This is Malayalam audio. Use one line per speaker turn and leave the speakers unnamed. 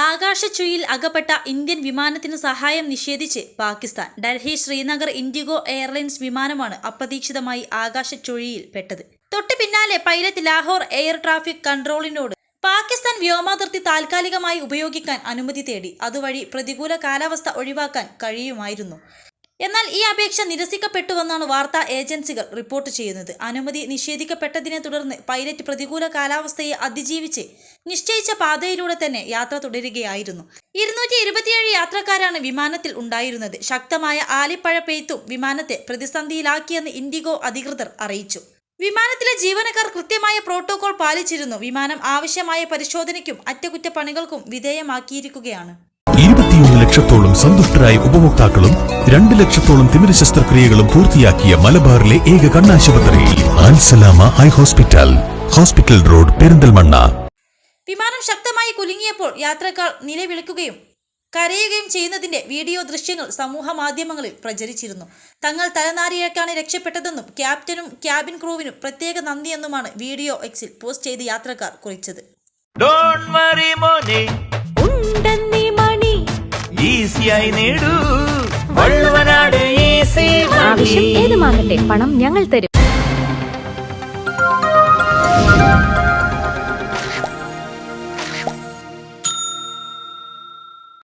ആകാശച്ചുഴിയിൽ അകപ്പെട്ട ഇന്ത്യൻ വിമാനത്തിന് സഹായം നിഷേധിച്ച് പാകിസ്ഥാൻ. ഡൽഹി ശ്രീനഗർ ഇൻഡിഗോ എയർലൈൻസ് വിമാനമാണ് അപ്രതീക്ഷിതമായി ആകാശച്ചുഴിയിൽ പെട്ടത്. തൊട്ടു പിന്നാലെ പൈലറ്റ് ലാഹോർ എയർ ട്രാഫിക് കൺട്രോളിനോട് പാകിസ്ഥാൻ വ്യോമാതിർത്തി താൽക്കാലികമായി ഉപയോഗിക്കാൻ അനുമതി തേടി. അതുവഴി പ്രതികൂല കാലാവസ്ഥ ഒഴിവാക്കാൻ കഴിയുമായിരുന്നു. എന്നാൽ ഈ അപേക്ഷ നിരസിക്കപ്പെട്ടുവെന്നാണ് വാർത്താ ഏജൻസികൾ റിപ്പോർട്ട് ചെയ്യുന്നത്. അനുമതി നിഷേധിക്കപ്പെട്ടതിനെ തുടർന്ന് പൈലറ്റ് പ്രതികൂല കാലാവസ്ഥയെ അതിജീവിച്ച് നിശ്ചയിച്ച പാതയിലൂടെ തന്നെ യാത്ര തുടരുകയായിരുന്നു. ഇരുന്നൂറ്റി ഇരുപത്തിയേഴ് യാത്രക്കാരാണ് വിമാനത്തിൽ ഉണ്ടായിരുന്നത്. ശക്തമായ ആലിപ്പഴ പെയ്ത്തും വിമാനത്തെ പ്രതിസന്ധിയിലാക്കിയെന്ന് ഇൻഡിഗോ അധികൃതർ അറിയിച്ചു. വിമാനത്തിലെ ജീവനക്കാർ കൃത്യമായ പ്രോട്ടോകോൾ പാലിച്ചിരുന്നു. വിമാനം ആവശ്യമായ പരിശോധനയ്ക്കും അറ്റകുറ്റപ്പണികൾക്കും വിധേയമാക്കിയിരിക്കുകയാണ്.
ലക്ഷത്തോളം സന്തുഷ്ടരായ ഉപഭോക്താക്കളും രണ്ട് ലക്ഷത്തോളം തിമിര ശസ്ത്രക്രിയകളും പൂർത്തിയാക്കിയ മലബാറിലെ ഏക കണ്ണാശുപത്രി Ansalama eye hospital hospital road Perinthalmanna.
വിമാനം ശക്തമായി കുലുങ്ങിയപ്പോൾ യാത്രക്കാർ നിലവിളിക്കുകയും കരയുകയും ചെയ്യുന്നതിന്റെ വീഡിയോ ദൃശ്യങ്ങൾ സമൂഹ മാധ്യമങ്ങളിൽ പ്രചരിച്ചിരുന്നു. തങ്ങൾ തലനാരിയേക്കാണ് രക്ഷപ്പെട്ടതെന്നും ക്യാപ്റ്റനും ക്യാബിൻ ക്രൂവിനും പ്രത്യേക നന്ദിയെന്നുമാണ് വീഡിയോ എക്സിൽ പോസ്റ്റ് ചെയ്ത് യാത്രക്കാർ കുറിച്ചത്.
ഈസിയായി നേടൂ. വള്ളുവനാട്
ആവശ്യം ഏതുമാകട്ടെ പണം ഞങ്ങൾ തരും.